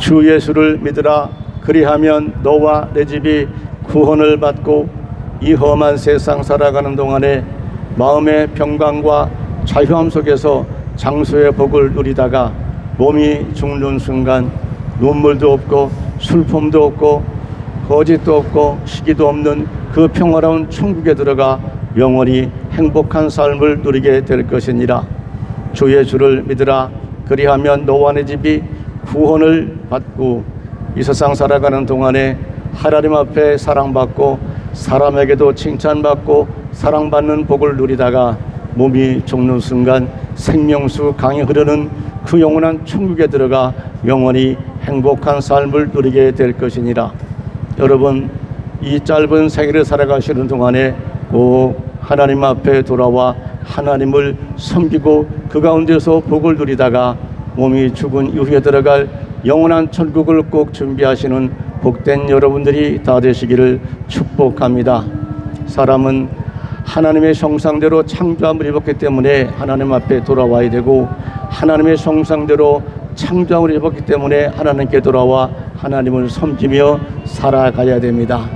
주 예수를 믿으라. 그리하면 너와 내 집이 구원을 받고 이 험한 세상 살아가는 동안에 마음의 평강과 자유함 속에서 장소의 복을 누리다가 몸이 죽는 순간 눈물도 없고 슬픔도 없고 거짓도 없고 시기도 없는 그 평화로운 천국에 들어가 영원히 행복한 삶을 누리게 될 것이니라. 주 예수를 믿으라. 그리하면 너와 내 집이 구원을 받고 이 세상 살아가는 동안에 하나님 앞에 사랑받고 사람에게도 칭찬받고 사랑받는 복을 누리다가 몸이 죽는 순간 생명수 강이 흐르는 그 영원한 천국에 들어가 영원히 행복한 삶을 누리게 될 것이니라. 여러분 이 짧은 생애를 살아가시는 동안에 꼭 하나님 앞에 돌아와 하나님을 섬기고 그 가운데서 복을 누리다가 몸이 죽은 이후에 들어갈 영원한 천국을 꼭 준비하시는 복된 여러분들이 다 되시기를 축복합니다. 사람은 하나님의 형상대로 창조함을 입었기 때문에 하나님 앞에 돌아와야 되고 하나님의 형상대로 창조함을 입었기 때문에 하나님께 돌아와 하나님을 섬기며 살아가야 됩니다.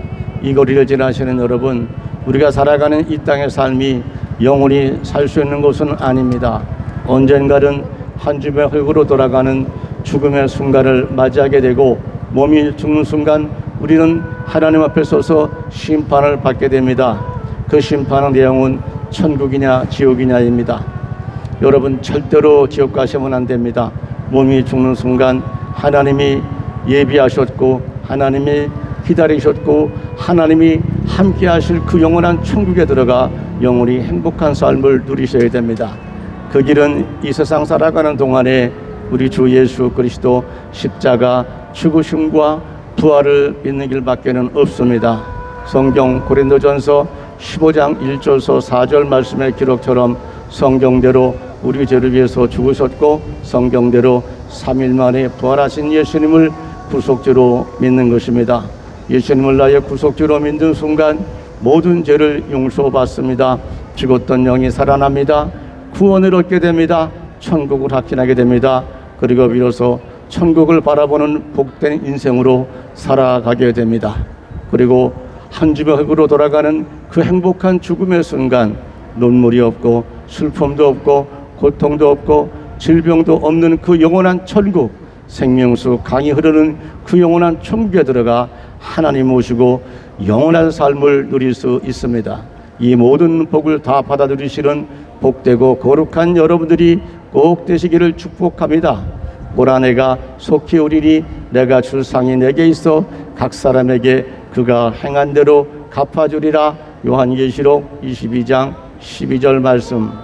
이 거리를 지나시는 여러분, 우리가 살아가는 이 땅의 삶이 영원히 살 수 있는 곳은 아닙니다. 언젠가는 한 줌의 흙으로 돌아가는 죽음의 순간을 맞이하게 되고 몸이 죽는 순간 우리는 하나님 앞에 서서 심판을 받게 됩니다. 그 심판의 내용은 천국이냐 지옥이냐입니다. 여러분 절대로 지옥 가시면 안 됩니다. 몸이 죽는 순간 하나님이 예비하셨고 하나님이 기다리셨고 하나님이 함께 하실 그 영원한 천국에 들어가 영원히 행복한 삶을 누리셔야 됩니다. 그 길은 이 세상 살아가는 동안에 우리 주 예수 그리스도 십자가 죽으심과 부활을 믿는 길밖에는 없습니다. 성경 고린도전서 15장 1절서 4절 말씀의 기록처럼 성경대로 우리 죄를 위해서 죽으셨고 성경대로 3일 만에 부활하신 예수님을 구속주로 믿는 것입니다. 예수님을 나의 구속주로 믿는 순간 모든 죄를 용서받습니다. 죽었던 영이 살아납니다. 구원을 얻게 됩니다. 천국을 확신하게 됩니다. 그리고 비로소 천국을 바라보는 복된 인생으로 살아가게 됩니다. 그리고 한 줌의 흙으로 돌아가는 그 행복한 죽음의 순간 눈물이 없고 슬픔도 없고 고통도 없고 질병도 없는 그 영원한 천국 생명수 강이 흐르는 그 영원한 천국에 들어가 하나님 모시고 영원한 삶을 누릴 수 있습니다. 이 모든 복을 다 받아들이시는 복되고 거룩한 여러분들이 꼭 되시기를 축복합니다. 고라내가 속히 오리니 내가 줄 상이 내게 있어 각 사람에게 그가 행한 대로 갚아주리라 요한계시록 22장 12절 말씀